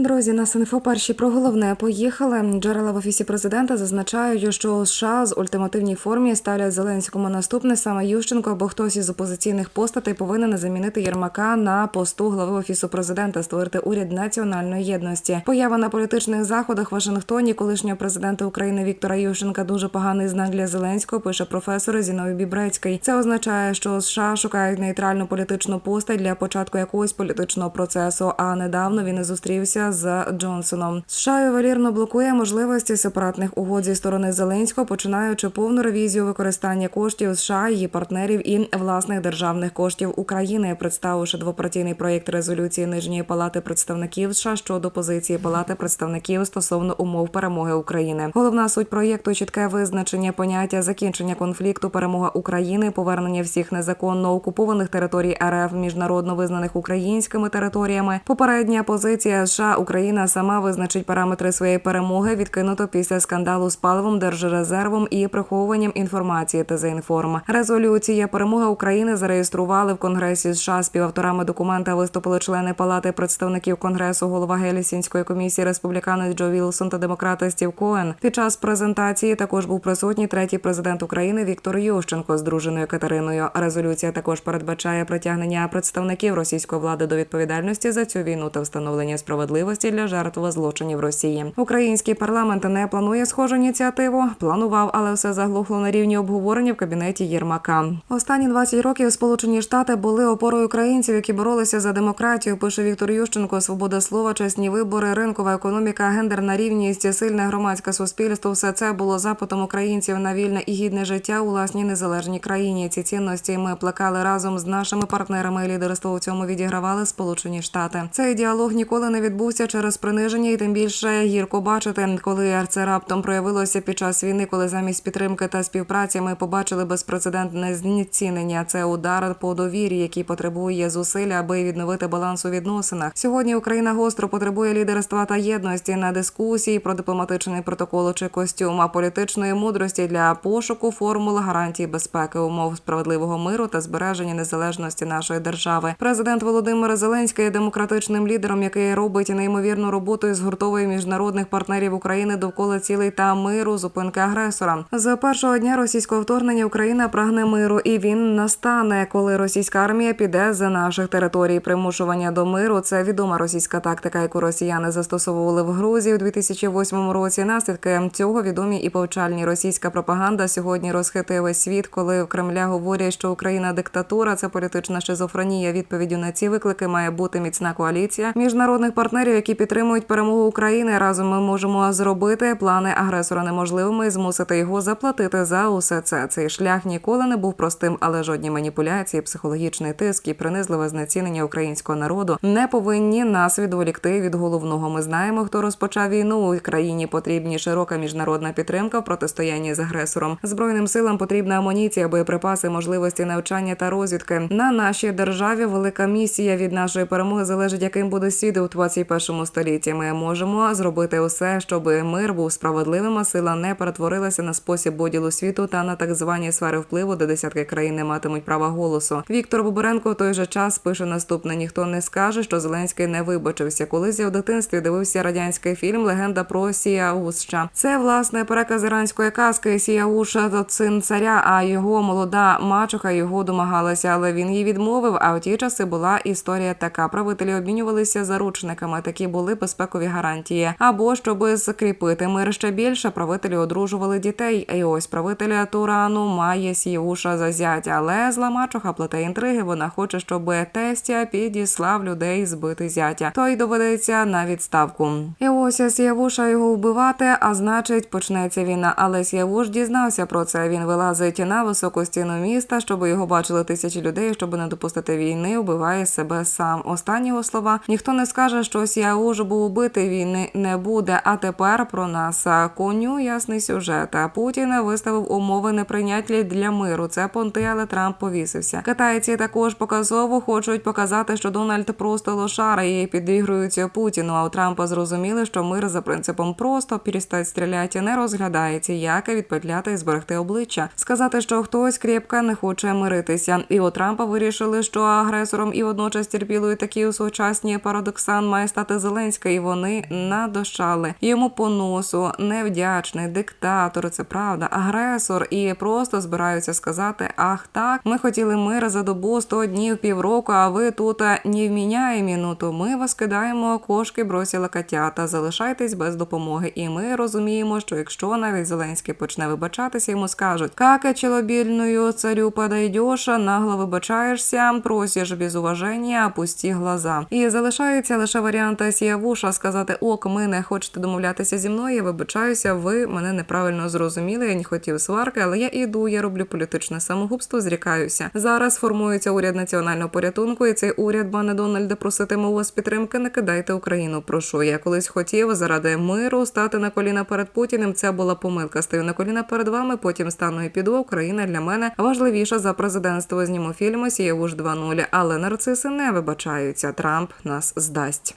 Друзі, на СНФО перші про головне поїхали. Джерела в офісі президента зазначають, що США з ультимативній формі ставлять Зеленському наступне саме Ющенко або хтось із опозиційних постатей повинен замінити Єрмака на посту глави офісу президента, створити уряд національної єдності. Поява на політичних заходах в Вашингтоні колишнього президента України Віктора Ющенка дуже поганий знак для Зеленського. Пише професор Зіновій Бібрецький. Це означає, що США шукають нейтральну політичну постать для початку якогось політичного процесу. А недавно він і зустрівся з Джонсоном. США ювелірно блокує можливості сепаратних угод зі сторони Зеленського, починаючи повну ревізію використання коштів США, її партнерів і власних державних коштів України, представивши двопартійний проєкт резолюції нижньої палати представників США щодо позиції палати представників стосовно умов перемоги України. Головна суть проєкту чітке визначення поняття закінчення конфлікту, перемога України, повернення всіх незаконно окупованих територій РФ міжнародно визнаних українськими територіями. Попередня позиція США Україна сама визначить параметри своєї перемоги, відкинуто після скандалу з паливом, держрезервом і приховуванням інформації та інформ. Резолюція перемога України зареєстрували в Конгресі США. Співавторами документа виступили члени Палати представників Конгресу, голова Гелісінської комісії республіканець Джо Вілсон та демократа Стів Коен. Під час презентації також був присутній третій президент України Віктор Ющенко з дружиною Катериною. Резолюція також передбачає притягнення представників російської влади до відповідальності за цю війну та встановлення справедливості для жертв злочинів Росії. Український парламент не планує схожу ініціативу. Планував, але все заглухло на рівні обговорення в кабінеті Єрмака. Останні 20 років Сполучені Штати були опорою українців, які боролися за демократію. Пише Віктор Ющенко. Свобода слова, чесні вибори, ринкова економіка, гендерна рівність, сильне громадське суспільство. Все це було запитом українців на вільне і гідне життя у власній незалежній країні. Ці цінності ми плекали разом з нашими партнерами. Лідерство у цьому відігравали Сполучені Штати. Цей діалог ніколи не відбувся через приниження, і тим більше гірко бачити, коли це раптом проявилося під час війни, коли замість підтримки та співпраці ми побачили безпрецедентне знецінення. Це удар по довірі, який потребує зусиль, аби відновити баланс у відносинах. Сьогодні Україна гостро потребує лідерства та єдності на дискусії про дипломатичний протокол чи костюм, а політичної мудрості для пошуку формул гарантії безпеки, умов справедливого миру та збереження незалежності нашої держави. Президент Володимир Зеленський є демократичним лідером, який робить неймовірну роботу і згуртовує міжнародних партнерів України довкола цілей та миру, зупинки агресора. З першого дня російського вторгнення Україна прагне миру, і він настане, коли російська армія піде з наших територій. Примушування до миру це відома російська тактика, яку росіяни застосовували в Грузії у 2008 році. Наслідки цього відомі і повчальні російська пропаганда сьогодні розхитує весь світ, коли в Кремля говорять, що Україна диктатура, це політична шизофренія. Відповіддю на ці виклики має бути міцна коаліція міжнародних партнерів, які підтримують перемогу України. Разом ми можемо зробити плани агресора неможливими і змусити його заплатити за усе це. Цей шлях ніколи не був простим, але жодні маніпуляції, психологічний тиск і принизливе знецінення українського народу не повинні нас відволікти від головного. Ми знаємо, хто розпочав війну країні. Потрібні широка міжнародна підтримка в протистоянні з агресором. Збройним силам потрібна амуніція, боєприпаси, можливості навчання та розвідки. На нашій державі велика місія від нашої перемоги залежить, яким буде світ у 21 столітті. Ми можемо зробити усе, щоб мир був справедливим, а сила не перетворилася на спосіб поділу світу та на так звані сфери впливу, де десятки країн не матимуть права голосу. Віктор Бобаренко в той же час пише наступне: ніхто не скаже, що Зеленський не вибачився. Колись я в дитинстві дивився радянський фільм Легенда про Сіауща. Це власне переказ іранської казки Сіауша то син царя, а його молода мачуха його домагалася, але він їй відмовив. А у ті часи була історія така: правителі обмінювалися заручниками. Такі були безпекові гарантії. Або щоб закріпити мир ще більше, правителі одружували дітей. І ось правителя Турану має Сіуша за зятя, але зла мачуха плете інтриги. Вона хоче, щоб тестя підіслав людей збити зятя. Той доведеться на відставку. І ось Сіявуша його вбивати, а значить почнеться війна. Але Сіявуш дізнався про це. Він вилазить на високу стіну міста, щоб його бачили тисячі людей, щоб не допустити війни, вбиває себе сам. Останні його слова ніхто не скаже, що Сіауш був убитий. Війни не буде. А тепер про нас коню ясний сюжет. Путін виставив умови неприйнятлі для миру. Це понти, але Трамп повісився. Китайці також показово хочуть показати, що Дональд просто лошара і підігруються Путіну. А у Трампа зрозуміли, що мир за принципом просто перестать стріляти не розглядається, як відпетляти і зберегти обличчя. Сказати, що хтось крепко не хоче миритися. І у Трампа вирішили, що агресором і водночас терпілою такі у сучасні парадоксан має стати мати Зеленська, і вони надощали йому по носу. Невдячний диктатор, це правда, агресор, і просто збираються сказати: Ах, так, ми хотіли мир за добу 100 днів, півроку. А ви тут не вміняє минуту. Ми вас кидаємо кошки, бросила котята. Залишайтесь без допомоги. І ми розуміємо, що якщо навіть Зеленський почне вибачатися, йому скажуть, как челобільною царю подойдеш, нагло вибачаєшся, просиш без уваження, опусті глаза. І залишається лише варіант сіявуша сказати: ок, ми не хочете домовлятися зі мною. Я вибачаюся, ви мене неправильно зрозуміли. Я не хотів сварки, але я іду. Я роблю політичне самогубство. Зрікаюся. Зараз формується уряд національного порятунку, і цей уряд, пане Дональде, проситиме у вас підтримки. Не кидайте Україну. Прошу. Я колись хотів заради миру стати на коліна перед Путіним. Це була помилка. Стою на коліна перед вами. Потім стану і піду. Україна для мене важливіша за президентство. Зніму фільми Сіявуш 2.0. Але нарциси не вибачаються. Трамп нас здасть.